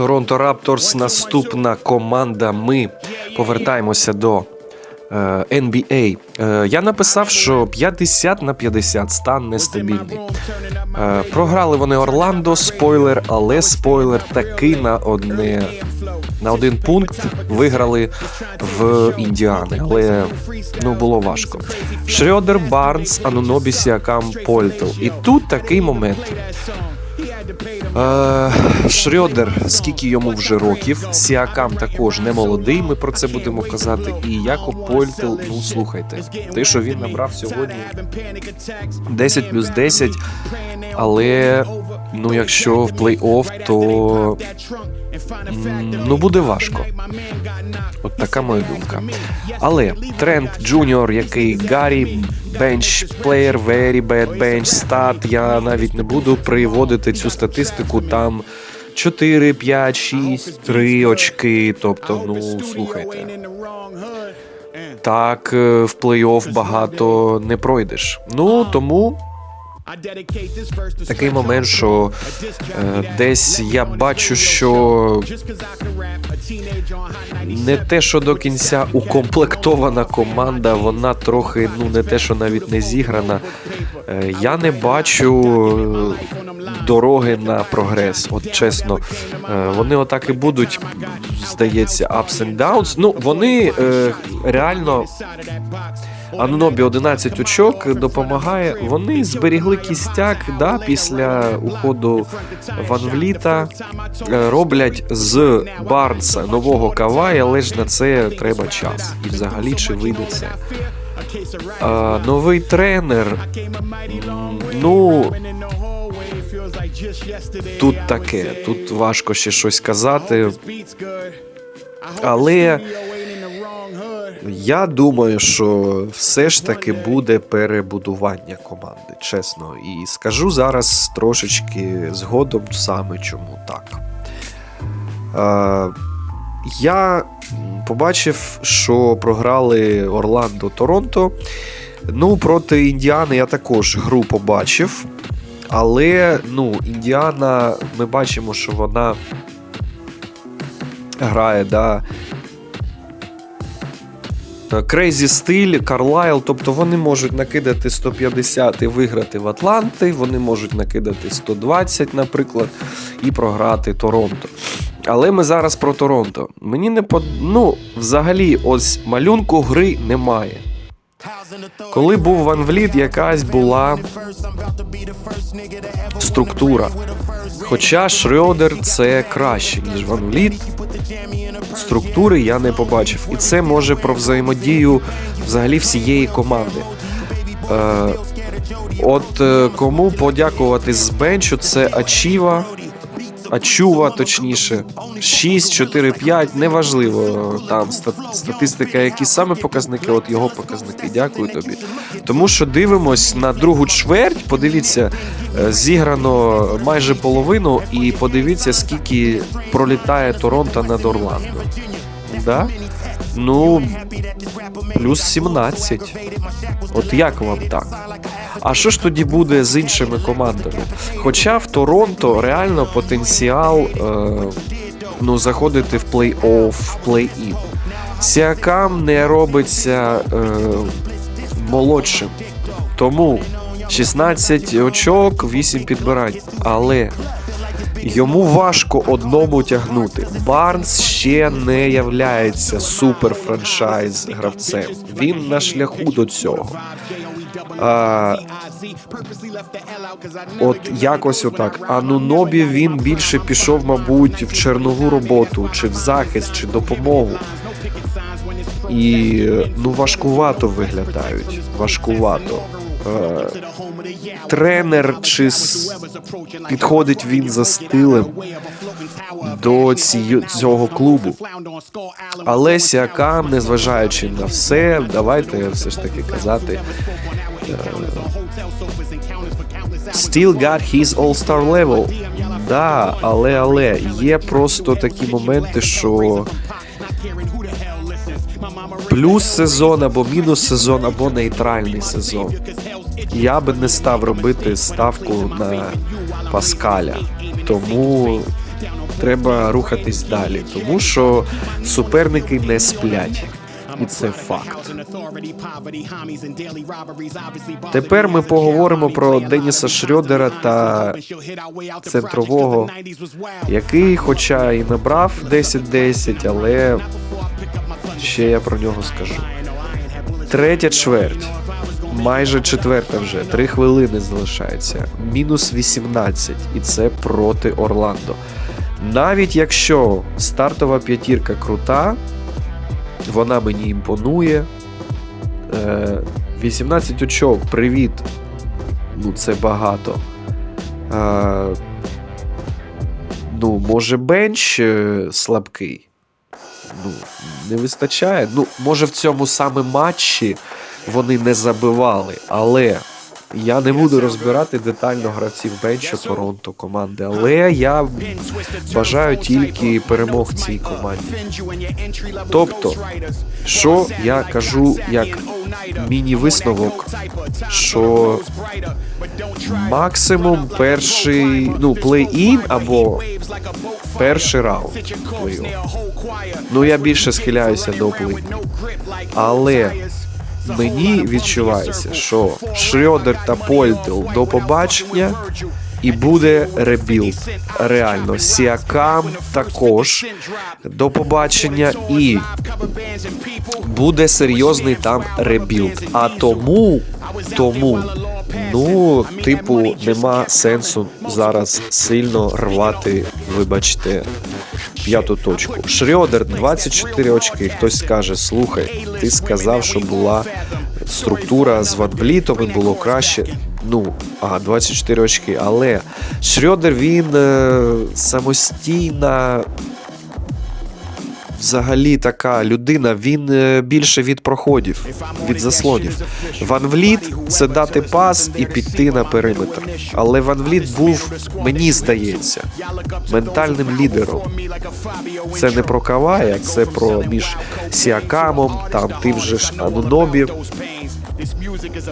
Торонто Рапторс наступна команда. Ми повертаємося до е, NBA. Е, я написав, що 50 на 50 стан нестабільний. Е, програли вони Орландо, спойлер, але спойлер таки на одне. На один пункт виграли в Індіани, але ну було важко. Шрёдер, Барнс, Анунобі, Сіакам, Польтл. І тут такий момент. Е, Шрьодер, скільки йому вже років, Сіакам також не молодий. Ми про це будемо казати. І Якоб Польтел, ну слухайте, те, що він набрав сьогодні 10 плюс 10, але ну якщо в плей-офф, то ну буде важко. От така моя думка. Але Трент Джуніор, який Гаррі, бенч плеєр, very bad bench стат. Я навіть не буду приводити цю статистику. Там 4, 5, 6, 3 очки. Тобто, ну слухайте. Так е, в плей-офф багато не пройдеш. Ну тому такий момент, що е, десь я бачу, що не те, що до кінця укомплектована команда, вона трохи ну не те, що навіть не зіграна. Е, Я не бачу е, дороги на прогрес. От чесно, Е, вони отак і будуть, здається, ups and downs. Ну вони е, реально. Анунобі 11 очок допомагає. Вони зберігли кістяк да, після уходу Ван Вліта. Е, Роблять з Барнса нового кавая, але ж на це треба час. І взагалі чи вийде це? А, новий тренер. Ну тут таке. Тут важко ще щось казати. Але я думаю, що все ж таки буде перебудування команди, чесно. І скажу зараз трошечки згодом саме чому так. Е, я побачив, що програли Орландо Торонто. Ну, проти Індіани я також гру побачив. Але ну, Індіана, ми бачимо, що вона грає, да. Крейзі стиль, Карлайл, тобто вони можуть накидати 150 і виграти в Атланти, вони можуть накидати 120, наприклад, і програти Торонто. Але ми зараз про Торонто. Мені не под... Ну, взагалі, ось малюнку гри немає. Коли був Ван Вліт, якась була структура. Хоча Шрёдер це краще, ніж Ван Вліт. Структури я не побачив. І це може про взаємодію взагалі всієї команди. Е, от е, кому подякувати з бенчу, це Ачіва. Ачува, точніше, 6, 4, 5, неважливо там ста- статистика, які саме показники, от його показники. Дякую тобі. Тому що дивимось на другу чверть. Подивіться, е, зіграно майже половину, і подивіться, скільки пролітає Торонто над Орландо. Да? Ну, плюс 17. От як вам так? А що ж тоді буде з іншими командами? Хоча в Торонто реально потенціал е, ну, заходити в плей-офф, в плей-ін. Сіакам не робиться е, молодшим. Тому 16 очок, 8 підбирань. Але йому важко одному тягнути. Барнс ще не являється суперфранчайз гравцем. Він на шляху до цього. А, от якось отак. А Нунобі він більше пішов, мабуть, в чернову роботу, чи в захист, чи допомогу. І ну важкувато виглядають. Важкувато. Е, тренер чи підходить він за стилем до ці- цього клубу. Але Сіакам, незважаючи на все, давайте все ж таки казати. Still got his all-star level. Да, але але є просто такі моменти, що плюс сезон або мінус сезон, або нейтральний сезон. Я би не став робити ставку на Паскаля. Тому треба рухатись далі, тому що суперники не сплять. І це факт. Тепер ми поговоримо про Деніса Шрёдера та центрового, який, хоча і набрав 10-10, але ще я про нього скажу. Третя чверть. Майже четверта вже. Три хвилини залишається. Мінус 18. І це проти Орландо. Навіть якщо стартова п'ятірка крута, вона мені імпонує. Е, 18 очок, привіт. Ну, це багато. Е, ну, може, бенч е, слабкий. Ну, не вистачає. Ну, може, в цьому саме матчі вони не забивали, але я не буду розбирати детально гравців бенчу Торонто команди. Але я бажаю тільки перемог цій команді. Тобто, що я кажу як міні-висновок, що максимум перший, ну, плей-ін або перший раунд плей-офф. Ну, я більше схиляюся до плей. Але мені відчувається, що Шрёдер та Польтел до побачення і буде ребілд. Реально, Сіакам також до побачення і буде серйозний там ребілд. А тому, тому, ну, типу, нема сенсу зараз сильно рвати, вибачте, п'яту точку. Шрьодер 24 очки. Хтось скаже: слухай, ти сказав, що була структура з ватблітом і було краще. Ну, ага, 24 очки. Але Шрьодер він е, самостійна. Взагалі така людина, він е, більше від проходів, від заслонів. Ван Вліт це дати пас і піти на периметр. Але Ван Вліт був, мені здається, ментальним лідером. Це не про Кавая, це про між Сіакамом, там тим же ж Анунобі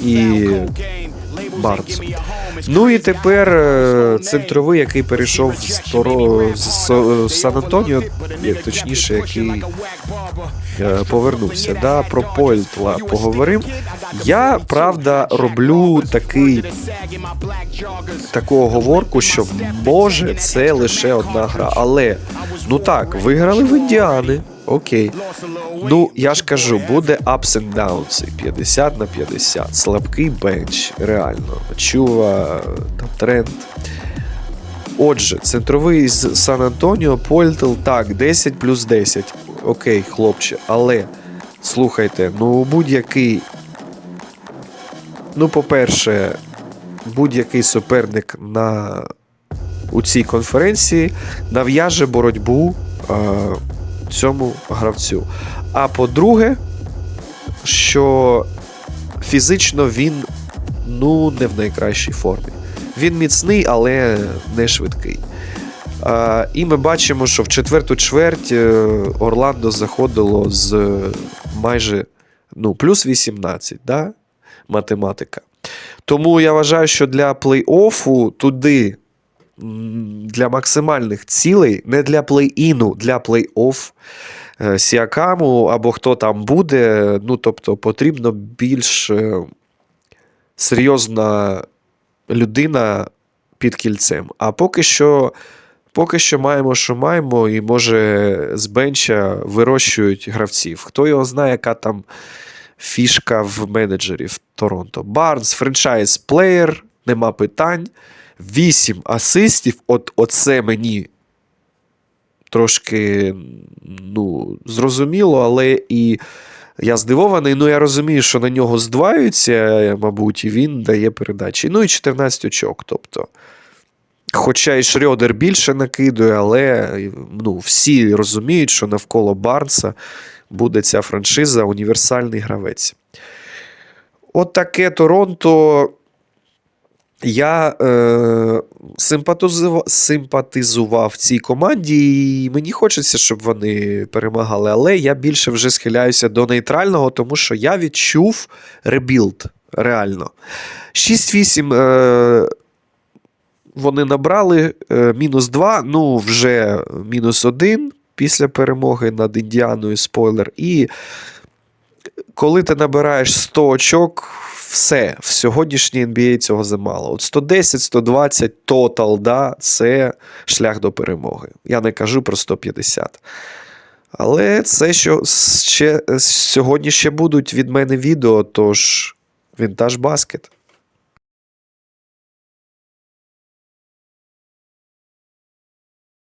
і Барнсом. Ну і тепер е, центровий, який перейшов з, Торо... з Со- з Сан-Антоніо, як точніше, який е, повернувся. Да, про Польтла поговоримо. Я правда роблю такий таку оговорку, що може це лише одна гра. Але ну так, виграли в індіани. Окей. Ну, я ж кажу, буде ups and downs, 50 на 50. Слабкий бенч, реально. Чува, там тренд. Отже, центровий з Сан Антоніо, Польтел, так, 10 плюс 10. Окей, хлопче, але слухайте, ну будь-який. Ну, по-перше, будь-який суперник на у цій конференції нав'яже боротьбу е, цьому гравцю. А по-друге, що фізично він ну не в найкращій формі. Він міцний, але не швидкий. А, і ми бачимо, що в четверту чверть е, Орландо заходило з майже ну, плюс 18, да? математика. Тому я вважаю, що для плей-оффу туди для максимальних цілей, не для плей-іну, для плей-офф е, Сіакаму або хто там буде. Ну, тобто, потрібно більш е, серйозна людина під кільцем. А поки що. Поки що маємо, що маємо, і може з бенча вирощують гравців. Хто його знає, яка там фішка в менеджерів Торонто. Барнс, франчайз плеєр, нема питань. 8 асистів. От оце мені трошки ну, зрозуміло, але і я здивований. Ну, я розумію, що на нього здваються, мабуть, і він дає передачі. Ну і 14 очок. Тобто. Хоча і Шрёдер більше накидує, але ну, всі розуміють, що навколо Барнса буде ця франшиза універсальний гравець. От таке Торонто. Я е, симпатизував, симпатизував цій команді, і мені хочеться, щоб вони перемагали. Але я більше вже схиляюся до нейтрального, тому що я відчув ребілд. Реально. 6-8. Е, вони набрали е, мінус 2, ну вже мінус 1 після перемоги над Індіаною, спойлер. І коли ти набираєш 100 очок, все, в сьогоднішній NBA цього замало. От 110-120 тотал, да, це шлях до перемоги. Я не кажу про 150. Але це що ще, сьогодні ще будуть від мене відео, тож вінтаж баскет.